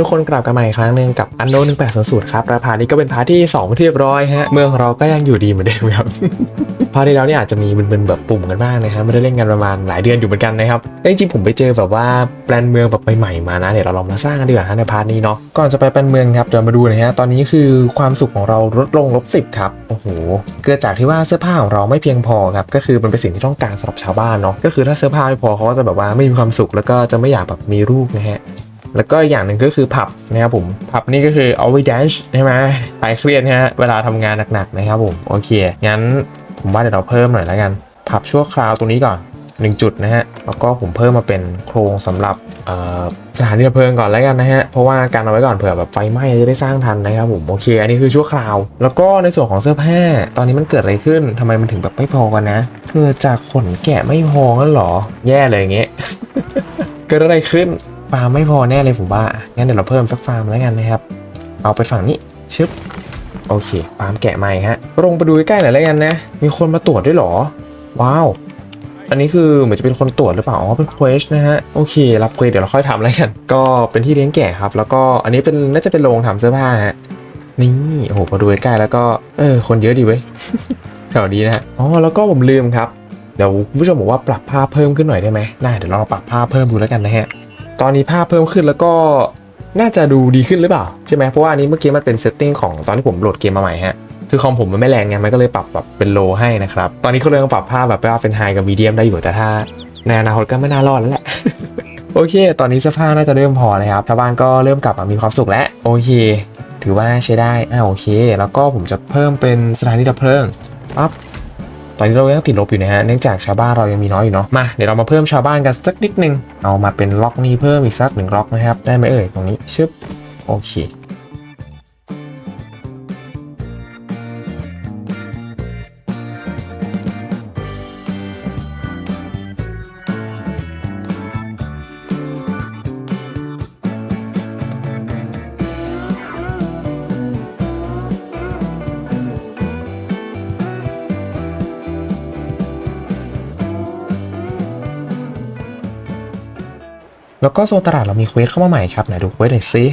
ทุกคนกลับกันใหม่อีกครั้งหนึ่งกับอันโนหนึ่งแปดศูนย์ศูนย์ครับและพาร์ทนี้ก็เป็นพาร์ทที่สองที่เรียบร้อยฮะเมืองเราก็ยังอยู่ดีเหมือนเดิมครับ พาร์ทที่แล้วเนี่ยอาจจะมีมึนๆแบบปุ่มกันบ้างนะครับไม่ได้เล่นกันประมาณหลายเดือนอยู่เหมือนกันนะครับแต่จริงๆผมไปเจอแบบว่าแปลนเมืองแบบใหม่ๆมานะเดี๋ยวเราลองมาสร้างกันดีกว่าฮะในพาร์ทนี้เนาะก่อนจะไปแปลนเมืองครับเดี๋ยวมาดูนะฮะตอนนี้คือความสุขของเราลดลงลบสิบครับโอ้โหเกิดจากที่ว่าเสื้อผ้าของเราไม่เพียงพอครับก็คือมันเป็นสิ่งที่ต้องการสำหรับชาวบ้านเนาะก็คือถ้าเสื้อผ้าไม่พอเขาก็จะแบบว่าไม่มีความสุขแล้วก็จะไม่อยากแบบมีลูกนะฮะ แล้วก็อย่างหนึ่งก็คือผับนะครับผมผับนี่ก็คือเอาไว้แดนช์ใช่ไหมคลายเครียดนะฮะเวลาทำงานหนักๆนะครับผมโอเคงั้นผมว่าเดี๋ยวเราเพิ่มหน่อยแล้วกัน ผับชั่วคราวตรงนี้ก่อน 1 จุดนะฮะแล้วก็ผมเพิ่มมาเป็นโครงสำหรับสถานีดับเพลิงก่อนแล้วกันนะฮะ เพราะว่าการเอาไว้ก่อนเผื่อแบบไฟไหม้จะได้สร้างทันนะครับผมโอเค อันนี้คือชั่วคราว แล้วก็ในส่วนของเสื้อผ้า ตอนนี้มันเกิดอะไรขึ้นทำไมมันถึงแบบไม่พอกันนะ เกิดจากขนแกะไม่พอกันหรอ แย่เลยอย่างเงี้ย เกิดอะไรขึ้น ฟาร์มไม่พอแน่เลยผมว่างั้นเดี๋ยวเราเพิ่มสักฟาร์มแล้วกันนะครับ เอาไปฝั่งนี้ชึบโอเคฟาร์มแกะใหม่ฮะลงไปดูใกล้ๆหน่อยแล้วกันนะ มีคนมาตรวจด้วยหรอ ว้าว อันนี้คือเหมือนจะเป็นคนตรวจหรือเปล่า อ๋อ เป็นเควสนะฮะ โอเค รับเควสเดี๋ยวเราค่อยทำแล้วกัน ก็เป็นที่เลี้ยงแกะครับ แล้วก็อันนี้เป็นน่าจะเป็นโรงทำเสื้อผ้าฮะ นี่ โอ้โห พอดูใกล้แล้วก็ เออ คนเยอะดีเว้ยแถวนี้นะฮะ อ๋อ แล้วก็ผมลืมครับ เดี๋ยวคุณผู้ชมบอกว่าปรับภาพเพิ่มขึ้นหน่อยได้ไหมได้ เดี๋ยวเราปรับภาพเพิ่มดูแล้วกันนะฮะ ตอนนี้ภาพเพิ่มขึ้นแล้วก็น่าจะดูดีขึ้นหรือเปล่าใช่ไหมเพราะว่าอันนี้เมื่อกี้มันเป็นเซตติ้งของตอนที่ผมโหลดเกมมาใหม่ฮะคือคอมผมมันไม่แรงไงมันก็เลยปรับแบบเป็นโลให้นะครับ ตอนนี้เขาเลยต้องปรับภาพแบบว่าเป็นไฮกับมีเดียมได้อยู่แต่ถ้าในอนาคตก็ไม่น่ารอดแล้วแหละโอเค ตอนนี้เสื้อผ้าน่าจะเริ่มพอเลยครับชาวบ้านก็เริ่มกลับมามีความสุขแล้วโอเค ถือว่าใช้ได้อ่าโอเค แล้วก็ผมจะเพิ่มเป็นสถานีดับเพลิงปั๊บ ตอนนี้เรายังติดลบอยู่นะฮะเนื่องจากชาวบ้านเรายังมีน้อยอยู่เนาะมาเดี๋ยวเรามาเพิ่มชาวบ้านกันสักนิดนึงเอามาเป็นล็อกนี้เพิ่มอีกสักหนึ่งล็อกนะครับได้ไหมเอ่ยตรงนี้ชึบโอเค แล้วก็โซนตลาดเรามีเควสเข้ามาใหม่ครับไหนดูเควสหน่อยซิ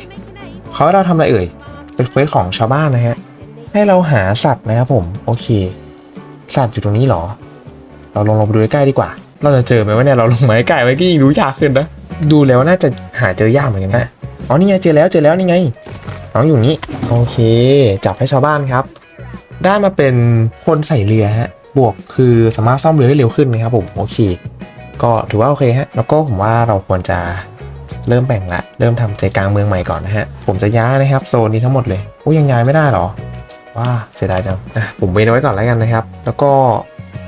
เขาให้เราทำอะไรเอ่ย เป็นเควสของชาวบ้านนะฮะ ให้เราหาสัตว์นะครับผม โอเค สัตว์อยู่ตรงนี้เหรอ เราลงลงไปดูใกล้ดีกว่า เราจะเจอไหมว่าเนี่ยเราลงมาใกล้ไว้ก็ยิ่งรู้ยากขึ้นนะ ดูแล้วน่าจะหาเจอยากเหมือนกันนะ อ๋อนี่ไงเจอแล้วเจอแล้วนี่ไงน้องอยู่นี่ โอเค จับให้ชาวบ้านครับ ได้มาเป็นคนใส่เรือฮะ บวกคือสามารถซ่อมเรือได้เร็วขึ้นนะครับผม โอเค ก็ถือว่าโอเคฮะ แล้วก็ผมว่าเราควรจะเริ่มแบ่งละ เริ่มทำใจกลางเมืองใหม่ก่อนนะฮะ ผมจะย้ายนะครับโซนนี้ทั้งหมดเลยโอ้ยังย้ายไม่ได้หรอ ว้าเสียดายจังอะผมเว้นเอาไว้ก่อนแล้วกันนะครับ แล้วก็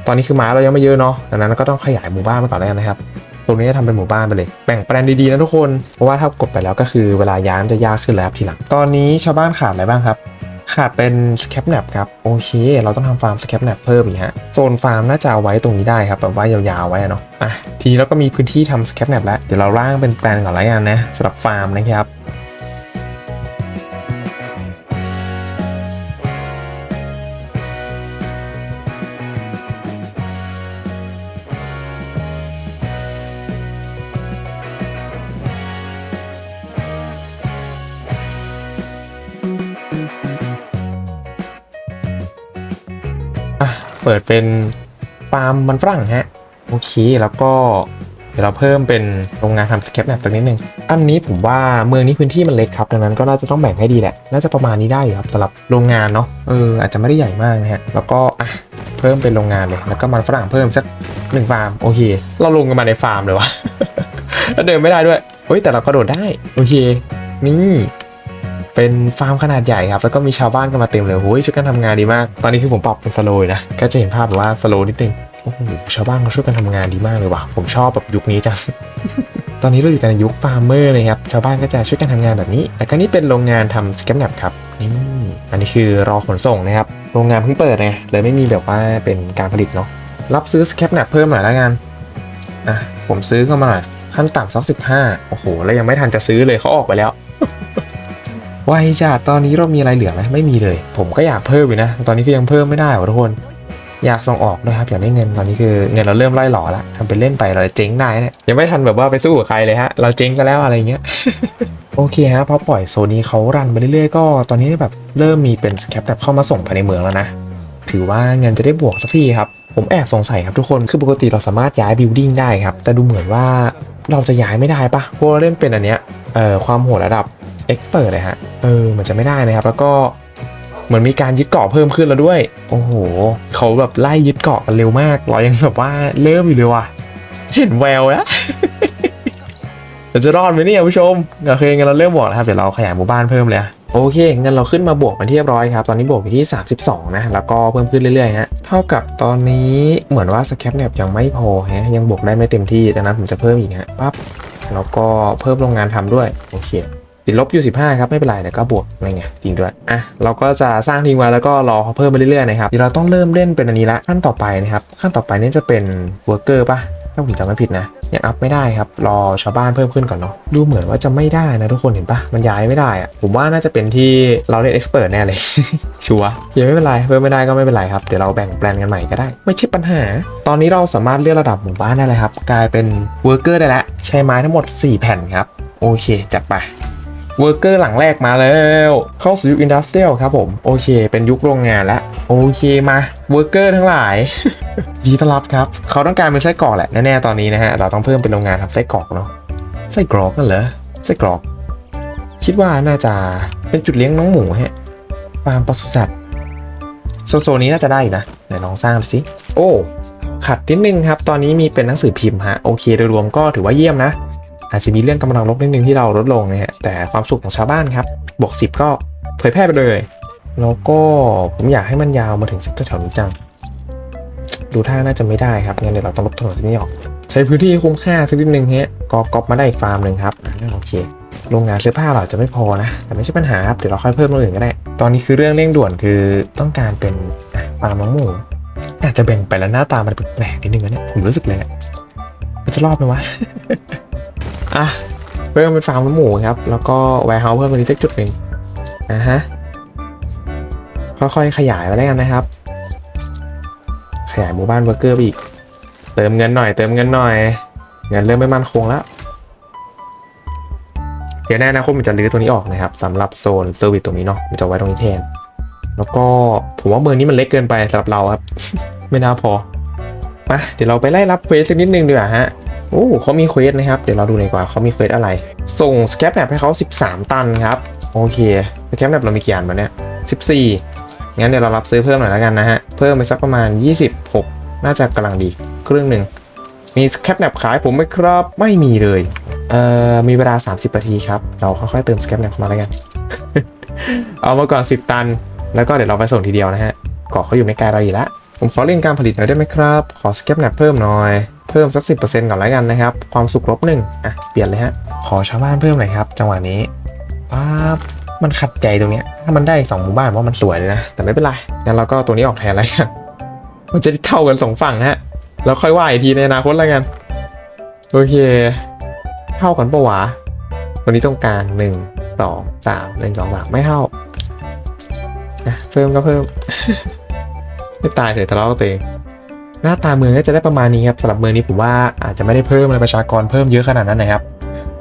ตอนนี้คือม้าเรายังไม่เยอะเนาะดังนั้นก็ต้องขยายหมู่บ้านไปก่อนแล้วกันนะครับโซนนี้จะทำเป็นหมู่บ้านไปเลย แบ่งแปลนดีๆนะทุกคน เพราะว่าถ้ากดไปแล้วก็คือเวลาย้ายจะยากขึ้นแล้วครับทีหลัง ตอนนี้ชาวบ้านขาดอะไรบ้างครับ ขาดเป็นสแคปแนปครับโอเค เราต้องทำฟาร์มสแคปแนปเพิ่มอีกฮะโซนฟาร์มน่าจะเอาไว้ตรงนี้ได้ครับแบบว่ายาวๆไว้อะเนาะอะทีนี้เราก็มีพื้นที่ทำสแคปแนปแล้วเดี๋ยวเราร่างเป็นแปลนก่อนละกันนะสำหรับฟาร์มนะครับ เปิดเป็นฟาร์มมันฝรั่งฮะโอเคแล้วก็เดี๋ยวเราเพิ่มเป็นโรงงานทำสแคปแนปตรงนิดนึง อันนี้ผมว่าเมืองนี้พื้นที่มันเล็กครับ ดังนั้นก็น่าจะต้องแบ่งให้ดีแหละ น่าจะประมาณนี้ได้ครับสำหรับโรงงานเนาะ เอออาจจะไม่ได้ใหญ่มากนะฮะ แล้วก็อะเพิ่มเป็นโรงงานเลย แล้วก็มันฝรั่งเพิ่มสักหนึ่งฟาร์ม โอเค เราลงกันมาในฟาร์มเลยวะแล้วเดินไม่ได้ด้วย เฮ้ยแต่เรากระโดดได้ โอเค นี่ เป็นฟาร์มขนาดใหญ่ครับ แล้วก็มีชาวบ้านกันมาเต็มเลยโอ้ยช่วยกันทำงานดีมาก ตอนนี้คือผมปรับเป็นสโลว์นะ ก็จะเห็นภาพแบบว่าสโลวนิดนึงโอ้โหชาวบ้านเขาช่วยกันทำงานดีมากเลยว่ะ ผมชอบแบบยุคนี้จังตอนนี้เราอยู่ในยุคฟาร์มเมอร์เลยครับ ชาวบ้านก็จะช่วยกันทำงานแบบนี้ แล้วก็นี่เป็นโรงงานทำสแกมแนปครับ นี่ อันนี้คือรอขนส่งนะครับ โรงงานเพิ่งเปิดไงเลยไม่มีแบบว่าเป็นการผลิตเนาะ รับซื้อสแคปแนปเพิ่มหน่อยล้วกัน อะ ผมซื้อเข้ามาหน่อยขั้นต่ำสักสิบห้าโอ้โห แล้วยังไม่ทันจะซื้อเลยเขาออกไปแล้ว ไวจ้ะตอนนี้เรามีอะไรเหลือไหมไม่มีเลย ผมก็อยากเพิ่มอยู่นะ ตอนนี้ก็ยังเพิ่มไม่ได้หรอทุกคน อยากส่งออกด้วยครับอยากได้เงินตอนนี้คือเงินเราเริ่มไล่หล่อแล้วทำเป็นเล่นไปเราเจ๊งได้เนี่ยยังไม่ทันแบบว่าไปสู้กับใครเลยฮะ เราเจ๊งกันแล้วอะไรเงี้ยโอเคฮะพอปล่อยโซนี้เขารันไปเรื่อยๆก็ตอนนี้แบบเริ่มมีเป็นสแคปแบบเข้ามาส่งภายในเมืองแล้วนะถือว่าเงินจะได้บวกสักทีครับผมแอบสงสัยครับทุกคนคือปกติเราสามารถย้ายบิลดิ้งได้ครับแต่ดูเหมือนว่าเราจะย้ายไม่ได้ปะเพราะเราเล่นเป็นอันเนี้ยเอ่อความโหดระดับ เอ็กซ์เปิดเลยฮะ เออ มันจะไม่ได้นะครับ แล้วก็เหมือนมีการยึดเกาะเพิ่มขึ้นแล้วด้วย โอ้โห เขาแบบไล่ยึดเกาะกันเร็วมาก เรายังแบบว่าเริ่มอยู่เลยว่ะ เห็นแววแล้วเราจะรอดไหมเนี่ยผู้ชมโอเคงั้นเราเริ่มบวกแล้วครับ เดี๋ยวเราขยายหมู่บ้านเพิ่มเลยอะโอเคงั้นเราขึ้นมาบวกเป็นที่เรียบร้อยครับ ตอนนี้บวกไปที่ 32 นะ แล้วก็เพิ่มขึ้นเรื่อยๆฮะเท่ากับตอนนี้เหมือนว่าสแคปเนี่ยยังไม่พอฮะยังบวกได้ไม่เต็มที่ดังนั้นผมจะเพิ่มอีกฮะปั๊บแล้วก็เพิ่มโรงงานทำด้วยโอเค ติดลบอยู่15ครับไม่เป็นไรแต่ก็บวกอะไรไงจริงด้วยอะเราก็จะสร้างทิ้งไว้แล้วก็รอเขาเพิ่มไปเรื่อยๆนะครับเดี๋ยวเราต้องเริ่มเล่นเป็นอันนี้ละขั้นต่อไปนะครับขั้นต่อไปนี่จะเป็นเวิร์กเกอร์ป่ะถ้าผมจำไม่ผิดนะยังอัพไม่ได้ครับ รอชาวบ้านเพิ่มขึ้นก่อนเนาะดูเหมือนว่าจะไม่ได้นะทุกคนเห็นปะมันย้ายไม่ได้อะผมว่าน่าจะเป็นที่เราเล่นเอ็กซ์เพรสแน่เลย ชัวร์ยังไม่เป็นไรเพิ่มไม่ได้ก็ไม่เป็นไรครับ เดี๋ยวเราแบ่งแปลนกันใหม่ก็ได้ ไม่ใช่ปัญหา ตอนนี้เราสามารถเลือกระดับหมู่บ้านได้เลยครับ กลายเป็นเวิร์กเกอร์ได้แล้วใช้ไม้ทั้งหมด 4 แผ่นครับ โอเค จัดไป เวิร์กเกอร์หลังแรกมาแล้ว เข้าสู่ยุคอินดัสเทรียลครับผม โอเค เป็นยุคโรงงานแล้ว โอเคมาเวิร์กเกอร์ทั้งหลาย ดีต้อนรับครับ เขาต้องการเป็นไส้กรอกแหละ แน่ๆตอนนี้นะฮะ เราต้องเพิ่มเป็นโรงงานทำไส้กรอกเนาะไส้กรอกนั่นเหรอไส้กรอก คิดว่าน่าจะเป็นจุดเลี้ยงน้องหมูฮะฟาร์มปศุสัตว์โซโซนนี้น่าจะได้นะเดี๋ยวลองสร้างสิโอ้ขัดนิดนึงครับ ตอนนี้มีเป็นหนังสือพิมพ์ฮะโอเคโดยรวมก็ถือว่าเยี่ยมนะ อาจจะมีเรื่องกำลังลบนิดนึงที่เราลดลงนะฮะแต่ความสุขของชาวบ้านครับบวก10 ก็เผยแพร่ไปเลย แล้วก็ผมอยากให้มันยาวมาถึงสักแถวนี้จัง ดูท่าน่าจะไม่ได้ครับงั้นเดี๋ยวเราต้องลบถนนเส้นนี้ออก ใช้พื้นที่คุ้มค่าสักนิดนึงฮะก็ก๊อปมาได้อีกฟาร์มหนึ่งครับโอเคโรงงานเสื้อผ้าเราจะไม่พอนะ แต่ไม่ใช่ปัญหาครับเดี๋ยวเราค่อยเพิ่มตรงอื่นก็ได้ ตอนนี้คือเรื่องเร่งด่วนคือต้องการเป็นฟาร์มน้องหมูอาจจะแบ่งไปแล้วหน้าตามันแปลกๆนิดนึงนะเนี่ยผมรู้สึกเลยอะมันจะรอดไหมวะ อะเพิ่มเป็นฟาร์มหมูครับ แล้วก็แวร์เฮาส์เพิ่มเป็นอีกสักจุดหนึ่งอะฮะค่อยๆขยายไปแล้วกันนะครับ ขยายหมู่บ้านเบอร์เกอร์ไปอีก เติมเงินหน่อย เติมเงินหน่อย เงินเริ่มไม่มั่นคงแล้วเดี๋ยวในอนาคตมันจะรื้อตัวนี้ออกนะครับสำหรับโซนเซอร์วิสตรงนี้เนาะมันจะไว้ตรงนี้แทน แล้วก็ผมว่าเมืองนี้มันเล็กเกินไปสำหรับเราครับ ไม่น่าพอ มาเดี๋ยวเราไปไล่รับเควสสักนิดนึงดีกว่าฮะโอ้เขามีเควสนะครับ เดี๋ยวเราดูหน่อยกว่าเขามีเควสอะไร ส่งสแคปแมปให้เขา13 ตันครับ โอเคสแคปแมปเรามีกี่อันมาเนี่ย14 งั้นเดี๋ยวเรารับซื้อเพิ่มหน่อยแล้วกันนะฮะ เพิ่มไปสักประมาณ 26 น่าจะกำลังดี ครึ่งหนึ่งมีสแคปแมปขายผมไหมครับ ไม่มีเลย เอ่อ มีเวลา 30นาทีครับ เราค่อยๆเติมสแคปแมปมาแล้วกัน เอามาก่อน 10 ตัน แล้วก็เดี๋ยวเราไปส่งทีเดียวนะฮะเกาะเขาอยู่ไม่ไกลเราอีกแล้ว ผมขอเร่งการผลิตหน่อยได้ไหมครับ ขอสแคปแมปเพิ่มหน่อย เพิ่มสัก 10%ก่อนแล้วกันนะครับ ความสุขลบหนึ่งอะ เปลี่ยนเลยฮะ ขอชาวบ้านเพิ่มหน่อยครับ จังหวะนี้ป๊าบมันขัดใจตรงเนี้ย ถ้ามันได้สองหมู่บ้านว่ามันสวยเลยนะ แต่ไม่เป็นไร งั้นเราก็ตัวนี้ออกแทนแล้วกันมันจะเท่ากันสองฝั่งฮะ แล้วค่อยว่าอีกทีในอนาคตแล้วกัน โอเค เท่ากันปะวะ ตัวนี้ต้องกลางหนึ่งสองสามหนึ่งสองสามไม่เท่านะเพิ่มก็เพิ่ม ไม่ตายเถอะทะเลาะกับตัวเองหน้าตาเมืองก็จะได้ประมาณนี้ครับสำหรับเมืองนี้ผมว่าอาจจะไม่ได้เพิ่มอะไรประชากรเพิ่มเยอะขนาดนั้นนะครับ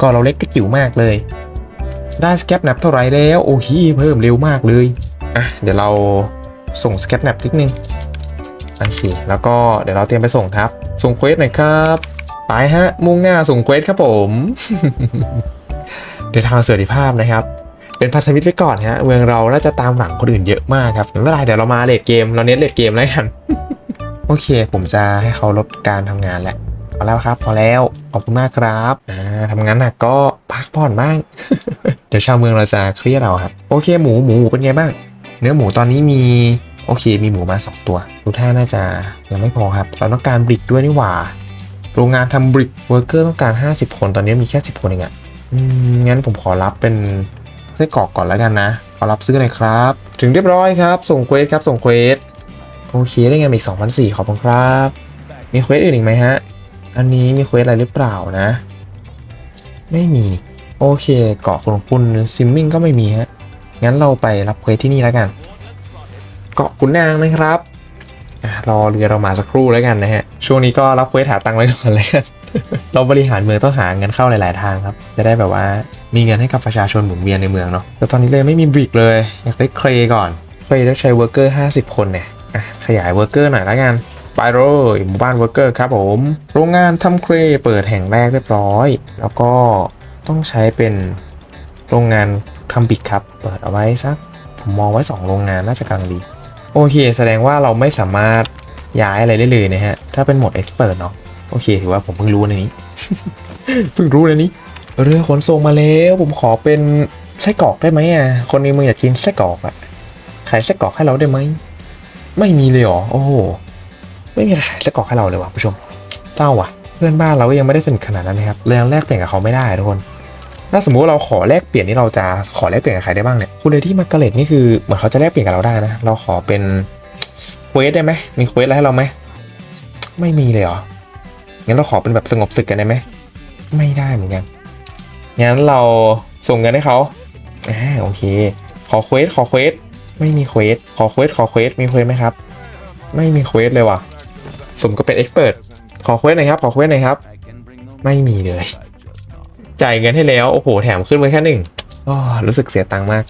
ก็เราเล็กกระจิ๋วมากเลย ได้สแคปแนปเท่าไรแล้วโอ้โหเพิ่มเร็วมากเลยอะเดี๋ยวเราส่งสแคปแนปนิดนึงโอเคแล้วก็เดี๋ยวเราเตรียมไปส่งครับ ส่งเควสหน่อยครับไปฮะมุ่งหน้าส่งเควสครับผม เดินทางเสรีภาพนะครับ เป็นพันธมิตรไว้ก่อนฮะเมืองเราน่าจะตามหลังคนอื่นเยอะมากครับไม่เป็นไรเดี๋ยวเรามาเลดเกมเราเน้นเลดเกมแล้วกันโอเค ผมจะให้เขาลดการทำงานแหละพอแล้วครับพอแล้วขอบคุณมากครับอ่าทำงานหนักก็พักผ่อนบ้าง เดี๋ยวชาวเมืองเราจะเครียดเราครับโอเคหมูหมูหมูเป็นไงบ้าง เนื้อหมูตอนนี้มีโอเค มีหมูมา 2 ตัวดูท่าน่าจะยังไม่พอครับ เราต้องการบริกด้วยนี่หว่า โรงงานทำบริกเวิร์เกอร์ต้องการ 50 คนตอนนี้มีแค่ 10 คนเองอะอืมงั้นผมขอรับเป็น ไส้กรอกก่อนแล้วกันนะ ขอรับซื้อหน่อยครับ ถึงเรียบร้อยครับ ส่งเควสครับ ส่งเควส โอเค ได้เงินมาอีก2,004ขอบคุณครับ มีเควสอื่นอีกไหมฮะ อันนี้มีเควสอะไรหรือเปล่านะ ไม่มี โอเค เกาะของคุณซิมมิ่งก็ไม่มีฮะ งั้นเราไปรับเควสที่นี่แล้วกัน เกาะขุนนางนะครับอะรอเรือเรามาสักครู่แล้วกันนะฮะ ช่วงนี้ก็รับเควสหาตังค์ไว้ก่อนเลยกัน เราบริหารเมืองต้องหาเงินเข้าหลาย ๆ ทางครับ จะได้แบบว่ามีเงินให้กับประชาชนหมุนเวียนในเมืองเนาะแต่ตอนนี้เลยไม่มีบริกเลย อยากได้เครก่อนเครได้ใช้เวิร์กเกอร์50 คนเนี่ยขยายเวิร์กเกอร์หน่อยล้วกันไปเลยหมู่บ้านเวิร์กเกอร์ครับผม โรงงานทำเครเปิดแห่งแรกเรียบร้อย แล้วก็ต้องใช้เป็นโรงงานทำบิกครับ เปิดเอาไว้สัก ผมมองไว้ 2 โรงงานน่าจะกำลังดี โอเค แสดงว่าเราไม่สามารถย้ายอะไรได้เลยนะฮะ ถ้าเป็นโหมดเอ็กซ์เพรสเนาะ โอเคถือว่าผมเพิ่งรู้ในนี้ เพิ่งรู้ในนี้ เรือขนส่งมาแล้ว ผมขอเป็นไส้กรอกได้ไหมอะ คนในเมืองอยากกินไส้กรอกอะ ขายไส้กรอกให้เราได้ไหม ไม่มีเลยเหรอ โอ้โห ไม่มีใครขายไส้กรอกให้เราเลยว่ะผู้ชม เศร้าว่ะ เพื่อนบ้านเราก็ยังไม่ได้สนิทขนาดนั้นนะครับเลยยังแลกเปลี่ยนกับเขาไม่ได้ทุกคน ถ้าสมมุติเราขอแลกเปลี่ยนนี่เราจะขอแลกเปลี่ยนกับใครได้บ้างเนี่ย คุณเลที่มาร์กาเร็ตนี่คือเหมือนเขาจะแลกเปลี่ยนกับเราได้นะ เราขอเป็นเควสได้ไหมมีเควสอะไรให้เราไหม ไม่มีเลยเหรอ งั้นเราขอเป็นแบบสงบศึกกันได้ไหม ไม่ได้เหมือนกัน งั้นเราส่งเงินให้เขาอ่าโอเค ขอเควสขอเควสไม่มีเควสขอเควสขอเควสมีเควสไหมครับ ไม่มีเควสเลยว่ะ สมก็เป็นเอ็กซ์เพรสขอเควสหน่อยครับ ขอเควสหน่อยครับ ไม่มีเลย จ่ายเงินให้แล้ว โอ้โห แถมขึ้นมาแค่หนึ่งอ้อรู้สึกเสียตังค์มาก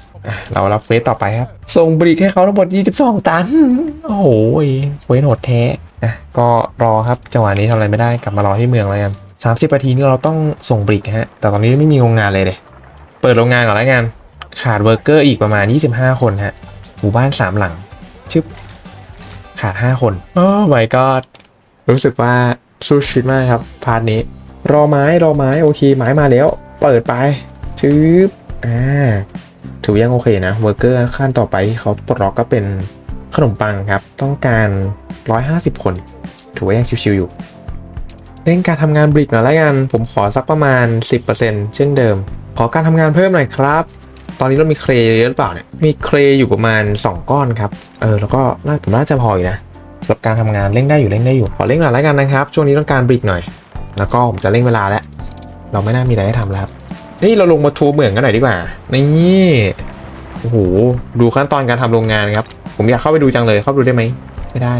เรารับเควสต่อไปครับ ส่งบริกให้เขาทั้งหมด 22 ตัน โอ้โหเควสโหดแท้่ะก็รอครับจังหวะนี้ทำอะไรไม่ได้กลับมารอที่เมืองแล้วกัน30นาทีนี้เราต้องส่งบริกนะฮะแต่ตอนนี้ไม่มีโรงงานเลยเลยเปิดโรงงานก่อนแล้วกันขาดเวอร์เกอร์อีกประมาณ 25 คนฮะหมู่บ้าน3หลังชึบขาด 5 คนโอ้ my god รู้สึกว่าสู้ชีวิตมากครับพาร์ทนี้ รอไม้รอไม้โอเคไม้มาแล้ว เปิดไปชืบอ่าถือยังโอเคนะเวอร์เกอร์ขั้นต่อไปเขาปลดล็อกก็เป็น ขนมปังครับ ต้องการ 150 คน ถือว่ายังชิวๆอยู่เร่งการทำงานบริกหน่อยละกัน ผมขอสักประมาณ 10%เช่นเดิม ขอการทำงานเพิ่มหน่อยครับ ตอนนี้เรามีเครเยอะหรือเปล่าเนี่ย มีเครอยู่ประมาณ 2 ก้อนครับ เออ แล้วก็น่าผมน่าจะพออยู่นะสำหรับการทำงานเร่งได้อยู่เร่งได้อยู่ ขอเร่งหน่อยละกันนะครับ ช่วงนี้ต้องการบริกหน่อย แล้วก็ผมจะเร่งเวลาแล้ว เราไม่น่ามีอะไรให้ทำแล้วครับนี่เราลงมาทัวร์เหมืองกันหน่อยดีกว่า นี่ โอ้โห ดูขั้นตอนการทำโรงงานครับ ผมอยากเข้าไปดูจังเลย เข้าไปดูได้ไหมไม่ได้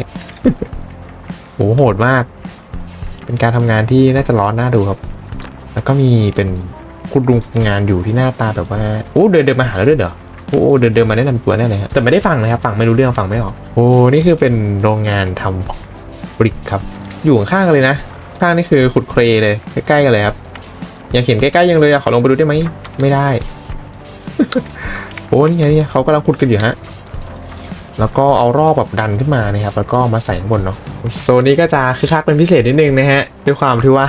โหโหดมาก เป็นการทำงานที่น่าจะร้อนน่าดูครับ แล้วก็มีเป็นคุณลุงงานอยู่ที่หน้าตาแบบว่าโอ้เดินเดินมาหาเราด้วยเหรอโอ้เดินเดินมาแนะนำตัวแน่เลยครับแต่ไม่ได้ฟังนะครับฟังไม่รู้เรื่องฟังไม่ออกโอ้นี่คือเป็นโรงงานทำบริกครับ อยู่ข้างกันเลยนะข้างนี่คือขุดเครเลยใกล้ๆกันเลยครับอยากเห็นใกล้ๆยังเลยอะขอลงไปดูได้ไหมไม่ได้โอ้นี่ไงนี่ไงเขากำลังขุดกันอยู่ฮะ แล้วก็เอารอบแบบดันขึ้นมานะครับ แล้วก็มาใส่ข้างบนเนาะโซนนี้ก็จะคึกคักเป็นพิเศษนิดนึงนะฮะด้วยความที่ว่า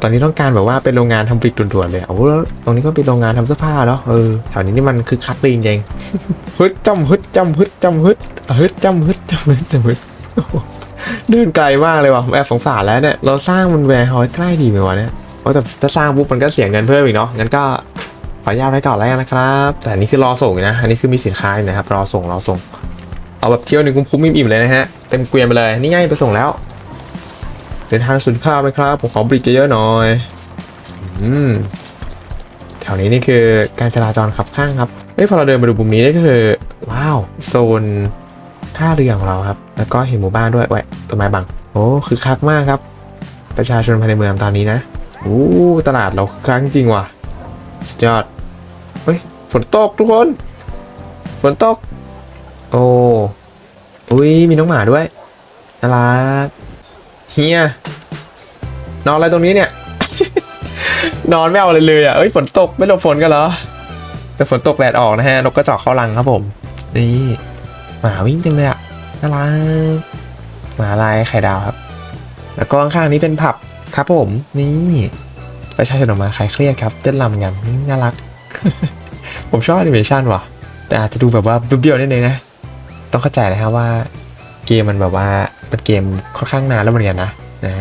ตอนนี้ต้องการแบบว่าเป็นโรงงานทำบริกด่วนๆเลยโอ้แล้วตรงนี้ก็เป็นโรงงานทำเสื้อผ้าเนาะเออแถวนี้นี่มันคึกคักดีจริงฮึดจำฮึดจำฮึดจำฮึดฮึดจำฮึดจำฮึดจำฮึดเดินไกลมากเลยว่ะผมแอบสงสารแล้วเนี่ยเราสร้างมันแวร์ฮอยใกล้ดีไหมวะเนี่ยเพราะแต่ถ้าสร้างปุ๊บมันก็เสียเงินเพิ่มอีกเนาะงั้นก็ ขออนุญาตไว้ก่อนแล้วกันนะครับ แต่นนี้คือรอส่งนะ อันนี้คือมีสินค้าอยู่นะครับ รอส่ง รอส่ง เอาแบบเที่ยวหนึ่งคุ้มๆอิ่มๆเลยนะฮะ เต็มเกวียนไปเลย นี่ไง่ายไปส่งแล้ว เดินทางสุดภาพไหมครับ ผมขอบริกเยอะหน่อย อืม แถวนี้นี่คือการจราจรขับข้างครับเฮ้ยพอเราเดินมาดูมุมนี้นี่ก็คือ ว้าว โซนท่าเรือของเราครับ แล้วก็เห็นหมู่บ้านด้วยแหวะต้นไม้บัง โอ้คือคักมากครับ ประชาชนภายในเมืองตอนนี้นะ โอ้ ตลาดเราคึกคักจริงว่ะ สุดยอด เฮ้ย ฝนตกทุกคน ฝนตก โอ้อุ้ยมีน้องหมาด้วยน่ารักเฮียนอนอะไรตรงนี้เนี่ย นอนไม่เอาเลยเลยอะเอ้ยฝนตกไม่หลบฝนกันเหรอแต่ฝนตกแดดออกนะฮะนกกระจอกเข้ารังครับผม นี่หมาวิ่งจังเลยอะน่ารักหมาลายไข่ดาวครับ แล้วก็ข้างๆนี้เป็นผับครับผมนี่ ประชาชนออกมาคลายเครียดครับเต้นรำกันนี่น่ารัก ผมชอบแอนิเมชันว่ะ แต่อาจจะดูแบบว่าเบี้ยวๆนิดนึงนะ ต้องเข้าใจนะครับว่าเกมมันแบบว่าเป็นเกมค่อนข้างนานแล้วเหมือนกันนะนะ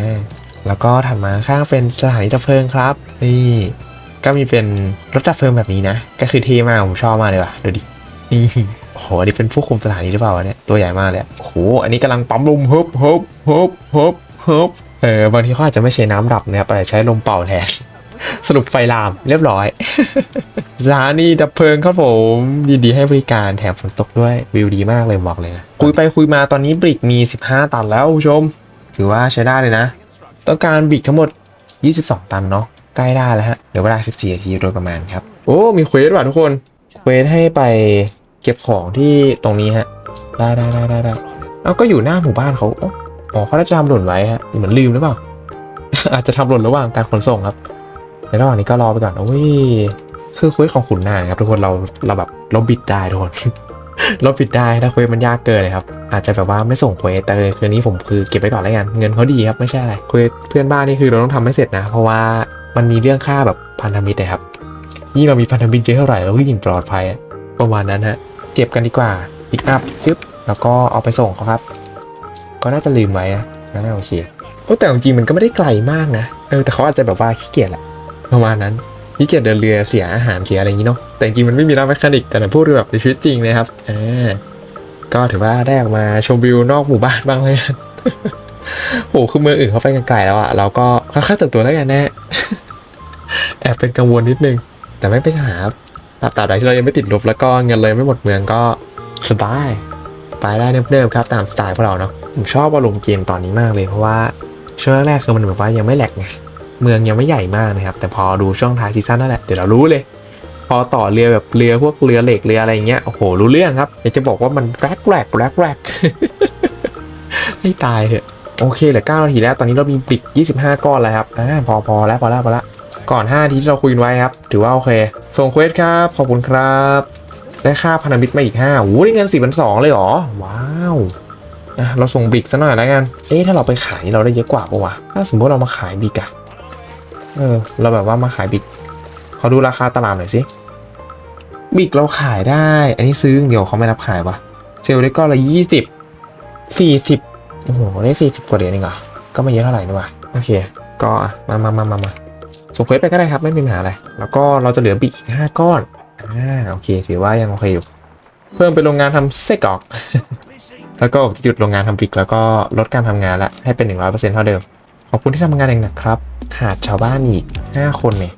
แล้วก็ถัดมาข้างเป็นสถานีดับเพลิงครับ นี่ก็มีเป็นรถดับเพลิงแบบนี้นะ ก็คือเท่มากผมชอบมากเลยว่ะดูดินี่โอ้โหอันนี้เป็นผู้คุมสถานีหรือเปล่าเนี่ยตัวใหญ่มากเลยโอ้โหอันนี้กำลังปั๊มลมฮึบฮึบฮึบฮึบฮึบ เออบางทีเขาอาจจะไม่ใช้น้ำดับนะครับแต่ใช้ลมเป่าแทนสรุปไฟลามเรียบร้อยสถานีดับเพลิงครับผมยินดีให้บริการแถมฝนตกด้วยวิวดีมากเลยบอกเลยนะคุยไปคุยมาตอนนี้บริกมี 15 ตันแล้วผู้ชม ถือว่าใช้ได้เลยนะ ต้องการบริกทั้งหมด 22 ตันเนาะใกล้ได้แล้วฮะเหลือเวลา 14นาทีโดยประมาณครับ โอ้ มีเควสว่ะทุกคนเควสให้ไปเก็บของที่ตรงนี้ฮะได้ได้ได้ได้ได้แล้วก็อยู่หน้าหมู่บ้านเขา อ๋อเขาน่าจะทำหล่นไว้ฮะเหมือนลืมหรือเปล่า อาจจะทำหล่นระหว่างการขนส่งครับ ในระหว่างนี้ก็รอไปก่อนโอ้ยคือควสของขุนนางครับทุกคนเราเราแบบเราบิดได้ทุกคนเราบิดได้ถ้าควสมันยากเกินเลยครับ อาจจะแบบว่าไม่ส่งควสแต่คืนนี้ผมคือเก็บไว้ก่อนแล้วกันเงินเขาดีครับไม่ใช่อะไรควสเพื่อนบ้านนี่คือเราต้องทำให้เสร็จนะ เพราะว่ามันมีเรื่องค่าแบบพันธมิตรนะครับยิ่งเรามีพันธมิตรเยอะเท่าไหร่เราก็ยิ่งปลอดภัยประมาณนั้นฮะเก็บกันดีกว่าปิกอัพจึ๊บแล้วก็เอาไปส่งเขาครับ ก็น่าจะลืมไว้นะน่าโอเคโอ้แต่จริงมันก็ไม่ได้ไกลมากนะ เออแต่เขาอาจจะแบบว่าขี้เกียจแหละประมาณนั้นขี้เกียจเดินเรือเสียอาหารเสียอะไรอย่างนี้เนาะแต่จริงมันไม่มีร้านแมคานิกแต่นะพูดแบบในชีวิตจริงนะครับอ่าก็ถือว่าได้ออกมาชมวิวนอกหมู่บ้านบ้างเลยกันโอ้คือเมืองอื่นเขาไปกันไกลแล้วอะเราก็ค่อยๆเติบโตแล้วกันแน่แอบเป็นกังวลนิดนึง แต่ไม่เป็นปัญหาครับตราบใดที่เรายังไม่ติดลบแล้วก็เงินเลยไม่หมดเมืองก็สบาย ไปได้เนิบๆครับตามสไตล์พวกเราเนาะผมชอบอารมณ์เกมตอนนี้มากเลยเพราะว่าช่วงแรกๆคือมันแบบว่ายังไม่แหลกไงเมืองยังไม่ใหญ่มากนะครับ แต่พอดูช่วงท้ายซีซั่นนั่นแหละเดี๋ยวเรารู้เลย พอต่อเรือแบบเรือพวกเรือเหล็กเรืออะไรเงี้ยโอ้โหรู้เรื่องครับอยากจะบอกว่ามันแรกแรกแรกแรกให้ตายเถอะโอเคเหลือ9นาทีแล้วตอนนี้เรามีปลิก25 ก้อนแล้วครับอ่าพอพอแล้วพอแล้วพอแล้วก่อน5นาทีที่เราคุยไว้ครับ ถือว่าโอเค ส่งเควสครับ ขอบคุณครับ ได้ค่าพันธมิตรมาอีก5โอ้ได้เงิน4 2 0 0เลยเหรอ ว้าวอะเราส่งบิกซะหน่อยแล้วกัน เอ๊ะถ้าเราไปขายเราได้เยอะกว่าปะวะ ถ้าสมมติเรามาขายบิกอะเออ เราแบบว่ามาขายบิกขอดูราคาตลาดหน่อยสิ บิกเราขายได้ อันนี้ซื้อเดียวเขาไม่รับขายวะเซลล์ได้ก้อนละยี่สิบสี่สิบโอ้โหได้สี่สิบกว่าเหรียญเองเหรอ ก็ไม่เยอะเท่าไหร่นี่หวะโอเค ก็มามามามามาส่งเควสไปก็ได้ครับไม่มีปัญหาอะไร แล้วก็เราจะเหลือบิกอีกห้าก้อน อ่าโอเค ถือว่ายังโอเคอยู่ เพิ่มเป็นโรงงานทำไส้กรอก แล้วก็จะหยุดโรงงานทำบิกแล้วก็ลดการทำงานละให้เป็นหนึ่งร้อยเปอร์เซ็นต์เท่าเดิม ขอบคุณที่ทำงานเองนะครับขาดชาวบ้านอีก5คนเนี่ย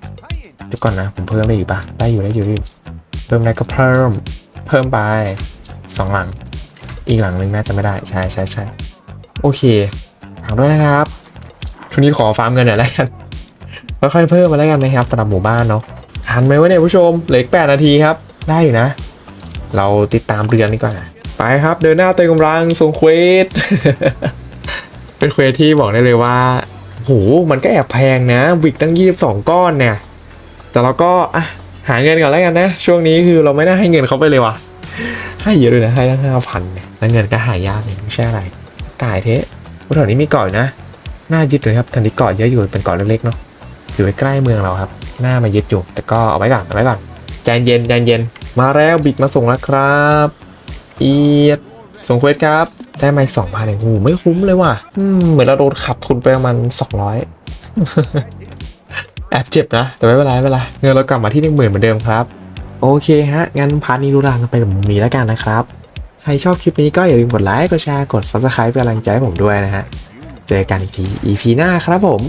เดี๋ยวก่อนนะ ผมเพิ่มได้อยู่ปะได้อยู่ได้อยู่ได้อยู่เพิ่มได้ก็เพิ่ม เพิ่มไปสองหลัง อีกหลังหนึ่งน่าจะไม่ได้ใช่ใช่ใช่โอเคฝากด้วยนะครับช่วงนี้ขอฟาร์มเงินหน่อยแล้วกันค่อยๆเพิ่มมาแล้วกันนะครับสำหรับหมู่บ้านเนาะ ทันไหมวะเนี่ยผู้ชมเหลืออีกแปดนาทีครับ ได้อยู่นะ เราติดตามเรือนดีกว่าไปครับเดินหน้าเติมกำลังส่งเควสเป็นเควสที่บอกได้เลยว่าโหมันก็แอบแพงนะวิกตั้ง 22 ก้อนเนี่ย แต่เราก็อะหาเงินก่อนแล้วกันนะ ช่วงนี้คือเราไม่น่าให้เงินเขาไปเลยว่ะ ให้เยอะเลยนะ ให้ตั้งห้าพันเนี่ยแล้วเงินก็หายากเองไม่ใช่อะไรกายเทะแถวนี้มีเกาะอยนะ น่ายึดเลยครับทันทีเกาะเยอะอยู่เป็นเกาะเล็กๆเนาะ อยู่ใกล้เมืองเราครับ หน้ามายึดอยู่แต่ก็เอาไว้ก่อนเอาไว้ก่อนใจเย็นใจเย็น มาแล้วบิ๊กมาส่งแล้วครับเอียดส่งเควสครับได้มาสองพันเองโอ้โหไม่คุ้มเลยว่ะเหมือนเราโดนขับทุนไปประมาณสองร้อยแอบเจ็บนะ แต่ไม่เป็นไรไม่เป็นไรเงินเรากลับมาที่หนึ่งหมื่นเหมือนเดิมครับ โอเคฮะ งั้นพาร์ทนี้ดูรางกันไปแบบนี้แล้วกันนะครับ ใครชอบคลิปนี้ก็อย่าลืมกดไลค์กดแชร์กด subscribe เป็นกำลังใจให้ผมด้วยนะฮะ เจอกันอีกที EP หน้าครับผม